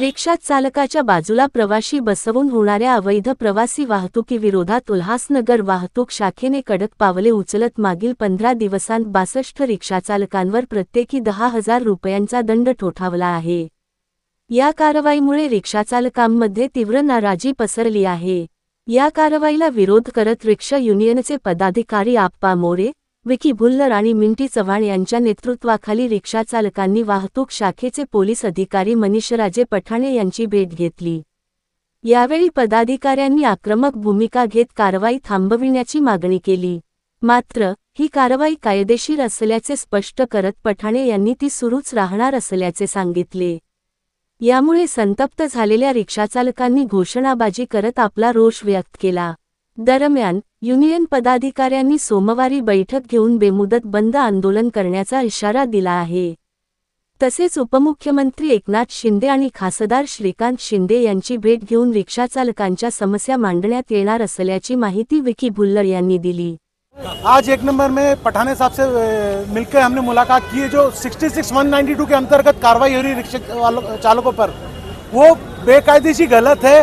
रिक्षा चालकाच्या बाजूला प्रवाशी बसवून होणाऱ्या अवैध प्रवासी वाहतुकीविरोधात उल्हासनगर वाहतूक शाखेने कडक पावले उचलत मागील पंधरा दिवसांत बासष्ट रिक्षाचालकांवर प्रत्येकी दहा हजार रुपयांचा दंड ठोठावला आहे. या कारवाईमुळे रिक्षाचालकांमध्ये तीव्र नाराजी पसरली आहे. या कारवाईला विरोध करत रिक्षा युनियनचे पदाधिकारी आप्पा मोरे विकी भुल्लर आणि मिंटी चव्हाण यांच्या नेतृत्वाखाली रिक्षाचालकांनी वाहतूक शाखेचे पोलीस अधिकारी मनीषराजे पठाणे यांची भेट घेतली. यावेळी पदाधिकाऱ्यांनी आक्रमक भूमिका घेत कारवाई थांबविण्याची मागणी केली. मात्र ही कारवाई कायदेशीर असल्याचे स्पष्ट करत पठाणे यांनी ती सुरूच राहणार असल्याचे सांगितले. यामुळे संतप्त झालेल्या रिक्षाचालकांनी घोषणाबाजी करत आपला रोष व्यक्त केला. दरम्यान युनियन पदाधिकाऱ्यांनी सोमवारी बैठक घेऊन बेमुदत बंद आंदोलन करण्याचा इशारा दिला आहे. तसेच उपमुख्यमंत्री एकनाथ शिंदे आणि खासदार श्रीकांत शिंदे यांची भेट घेऊन रिक्षाचालकांच्या समस्या मांडण्यात येणार असल्याची माहिती विकी भुल्लर यांनी दिली. आज एक नंबर में पठाने साहब से मिलकर हमने मुलाकात की है जो 66 192 के अंतर्गत कार्रवाई हो रही रिक्शा चालकों पर। वो बेकायदेशी गलत है।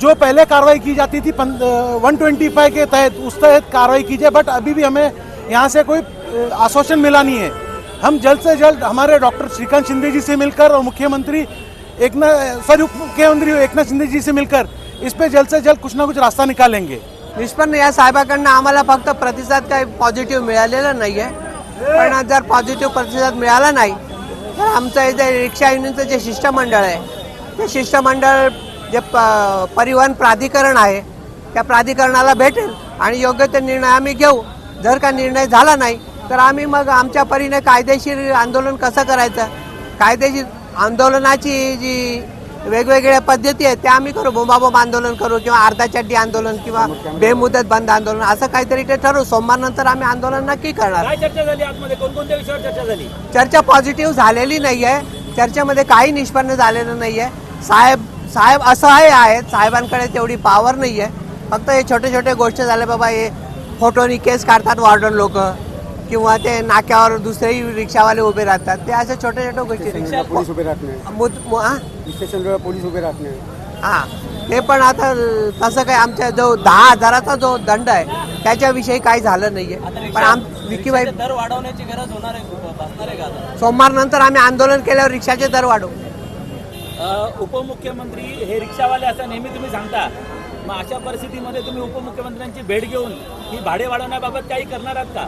जो पहले कार्रवाई की जाती थी वन ट्वेंटी फाइव के तहत उस तहत कार्रवाई कीजिए बट अभी भी हमें यहाँ से कोई आश्वासन मिला नहीं है। हम जल्द से जल्द हमारे डॉक्टर श्रीकांत शिंदे जी से मिलकर और मुख्यमंत्री एकनाथ सॉरी उप मुख्यमंत्री एकनाथ शिंदे जी से मिलकर इस पर जल्द से जल्द कुछ ना कुछ रास्ता निकालेंगे। निष्पन्न या साहेबाकडनं आम्हाला फक्त प्रतिसाद काही पॉझिटिव्ह मिळालेला नाही आहे पण जर पॉझिटिव्ह प्रतिसाद मिळाला नाही तर आमचं जे रिक्षा युनियनचं जे शिष्टमंडळ आहे ते शिष्टमंडळ जे प परिवहन प्राधिकरण आहे त्या प्राधिकरणाला भेटेल आणि योग्य ते निर्णय आम्ही घेऊ. जर का निर्णय झाला नाही तर आम्ही मग आमच्या परीने कायदेशीर आंदोलन कसं करायचं? कायदेशीर आंदोलनाची जी वेगवेगळ्या पद्धती आहेत त्या आम्ही करू. बोंबाबोंब आंदोलन करू किंवा अर्धा चड्डी आंदोलन किंवा बेमुदत बंद आंदोलन असं काहीतरी ते ठरवू. सोमवार नंतर आम्ही आंदोलन नक्की करणार. काय चर्चा झाली आतमध्ये? कोणकोणत्या विषयावर चर्चा झाली? चर्चा पॉझिटिव्ह झालेली नाही आहे चर्चेमध्ये काही निष्पन्न झालेलं नाही आहे साहेब साहेब असहाय्य आहेत साहेबांकडे तेवढी पॉवर नाही आहे फक्त हे छोटे छोटे गोष्ट झाले बाबा हे फोटोनी केस काढतात वॉर्डन लोक. किंवा ते नाक्यावर दुसरेही रिक्षावाले उभे राहतात. ते अशा छोट्या छोट्या गोष्टी पोलीस उभे राहत नाही. हा? पोलीस उभे राहत नाही. हा. ते पण आता तसं काय आमच्या जो दहा हजाराचा जो दंड आहे त्याच्याविषयी काही झालं नाहीये. पण आम विकीबाई दर वाढवण्याची गरज होणार आहे भासणार आहे का आता? सोमवार नंतर आम्ही आंदोलन केल्यावर रिक्षाचे दर वाढवू उपमुख्यमंत्री हे रिक्षावाले असं नेहमी तुम्ही सांगता. मग अशा परिस्थितीमध्ये तुम्ही उपमुख्यमंत्र्यांची भेट घेऊन ही भाडे वाढवण्याबाबत काही करणार आहात का?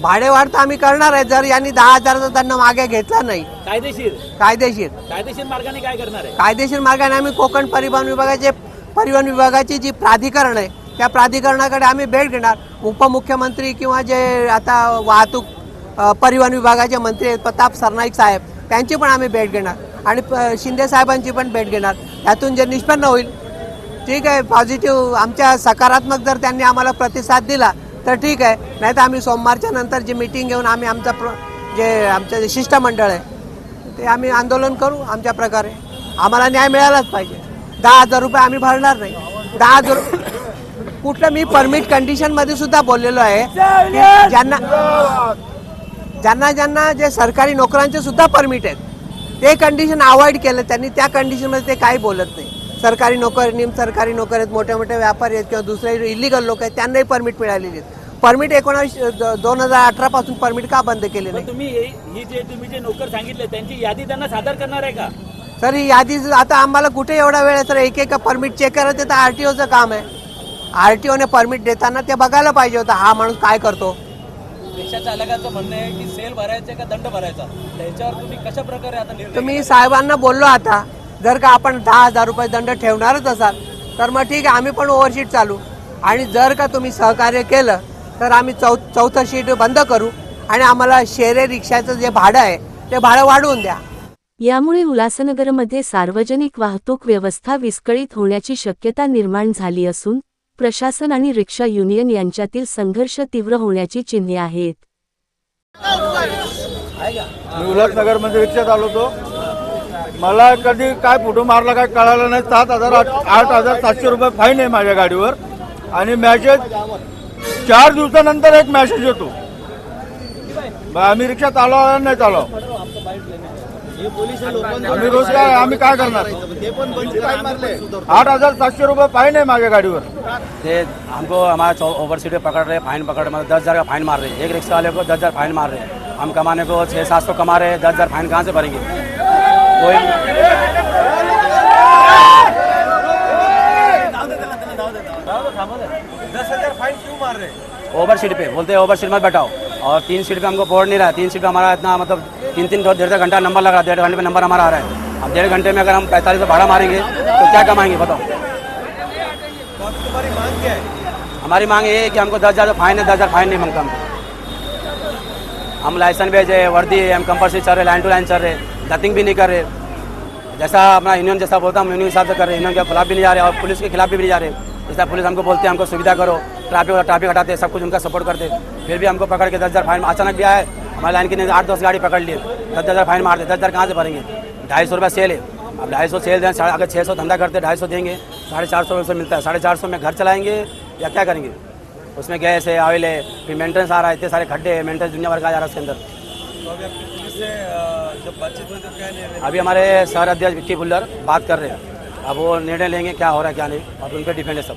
भाडे वाढ तर आम्ही करणार आहे. जर यांनी दहा हजाराचा दंड मागे घेतला नाही. कायदेशीर? कायदेशीर. कायदेशीर मार्गाने काय करणार आहे? कायदेशीर मार्गाने आम्ही कोकण परिवहन विभागाचे परिवहन विभागाची जी प्राधिकरण आहे त्या प्राधिकरणाकडे आम्ही भेट घेणार. उपमुख्यमंत्री किंवा जे आता वाहतूक परिवहन विभागाचे मंत्री आहेत प्रताप सरनाईक साहेब त्यांची पण आम्ही भेट घेणार. आणि प- शिंदे साहेबांची पण भेट घेणार. त्यातून जे निष्पन्न होईल ठीक आहे पॉझिटिव्ह आमच्या सकारात्मक जर त्यांनी आम्हाला प्रतिसाद दिला तर ठीक आहे. नाही तर आम्ही सोमवारच्या नंतर जी मिटिंग घेऊन आम्ही आमचं प्र जे आमचं जे शिष्टमंडळ आहे ते आम्ही आंदोलन करू आमच्या प्रकारे. आम्हाला न्याय मिळालाच पाहिजे. दहा हजार रुपये आम्ही भरणार नाही. दहा हजार कुठलं मी परमिट कंडिशनमध्ये सुद्धा बोललेलो आहे ज्यांना ज्यांना ज्यांना जे सरकारी नोकरांचे सुद्धा परमिट आहेत ते कंडिशन अवॉइड केलं त्यांनी त्या कंडिशनमध्ये ते काही बोलत नाही. सरकारी नोकर निम सरकारी नोकर आहेत मोठे मोठे व्यापारी आहेत किंवा दुसरे इलिगल लोक आहेत त्यांनाही परमिट मिळालेली आहेत. परमिट एकोणावीस दोन हजार अठरा पासून परमिट का बंद केले नाही? तुम्ही हे- जे तुम्ही जे नोकर सांगितले त्यांची यादी त्यांना सादर करणार आहे का? सर ही यादी आता आम्हाला कुठे एवढा वेळ आहे? सर एक एक परमिट चेक करत आहे तर आर टी ओचं काम आहे. आर टी ओने परमिट देताना ते बघायला पाहिजे होतं हा माणूस काय करतो. रिक्षा चालकाचं म्हणणं आहे की सेल भरायचे का दंड भरायचा? त्याच्यावर तुम्ही कशा प्रकारे आता निर्णय तुम्ही साहेबांना बोललो आता जर का आपण दहा हजार रुपये दंड ठेवणारच असाल तर मग ठीक आहे आम्ही पण ओव्हरशीट चालू. आणि जर का तुम्ही सहकार्य केलं तर आम्ही चौ चौथं शीट बंद करू आणि आम्हाला शेरे रिक्षाचं जे भाडं आहे ते भाडं वाढवून द्या. यामुळे उल्हासनगरमध्ये सार्वजनिक वाहतूक व्यवस्था विस्कळीत होण्याची शक्यता निर्माण झाली असून प्रशासन आणि रिक्षा युनियन यांच्यातील संघर्ष तीव्र होण्याची चिन्हे आहेत. मी उल्हासनगरमध्ये रिक्षात आलो होतो. मला कधी काय फोटो मारला काय कळालं नाही. सात हजार आठ आठ हजार सातशे रुपये फाईन आहे माझ्या गाडीवर. आणि मॅसेज चार दिवसानंतर एक मॅसेज येतो. आम्ही रिक्षात आलो नाही चालो आम्ही रोज काय आम्ही काय करणार आठ हज़ार सातशे रुपये फाईन आहे माझ्या गाडीवर. ये हमको हमारे ओवर सीट पकड़ रहे फाइन पकड़ मतलब दस हज़ार का फाइन मार रहे एक रिक्शा वाले को दस हज़ार फाइन मार रहे हम कमाने को छः सात सौ कमा रहे हैं दस हज़ार फाइन कहाँ से भरेंगे? कोई ओवर सीट पे बोलते हैं ओवर सीट मत बैठाओ और तीन सीट पे हमको बोर्ड नहीं रहा। है तीन सीट पे हमारा इतना मतलब तीन तीन डेढ़ डेढ़ घंटा नंबर लग रहा है डेढ़ घंटे में नंबर हमारा आ रहा है। अब डेढ़ घंटे में अगर हम पैंतालीस भाड़ा मारेंगे तो क्या कमाएँगे, बताओ? हमारी मांग ये है कि हमको दस हज़ार फाइन है, दस हज़ार फाइन नहीं माँगता हमको। हम लाइसेंस भेजे वर्दी है, हम कंपल्सरी चल रहे लाइन टू लाइन चल रहे नथिंग भी नहीं कर रहे। जैसा अपना यूनियन जैसा बोलता हम यूनियन हिसाब से कर रहे यूनियन के खिलाफ भी नहीं जा रहे और पुलिस के खिलाफ भी नहीं जा रहे। जैसा पुलिस हमको बोलते हैं, हमको सुविधा करो, ट्रैफ़िक ट्रैफ़िक हटाते सब कुछ उनका सपोर्ट करते फिर भी हमको पकड़ के दस हज़ार फाइन अचानक भी आए। हमारे लाइन की नहीं आठ दस गाड़ी पकड़ लिए। दस हज़ार फाइन मारते दस हज़ार कहाँ से भरेंगे? ढाई सौ रुपये सेल है। अब ढाई सौ सेल दें अगर छः सौ धंधा करते ढाई सौ देंगे। साढ़े चार सौ रुपये मिलता है। साढ़े चार सौ में घर चलाएँगे या क्या करेंगे? उसमें गैस है ऑयल है फिर मेंटेनेंस आ रहा है इतने सारे खड्डे हैं मेंटेनेंस दुनिया भर का जा रहा है उसके अंदर। अभी हमारे शहर अध्यक्ष विक्की भुल्लर बात कर रहे हैं। अब वो निर्णय लेंगे क्या हो रहा है क्या नहीं और उन पर डिपेंड है सब।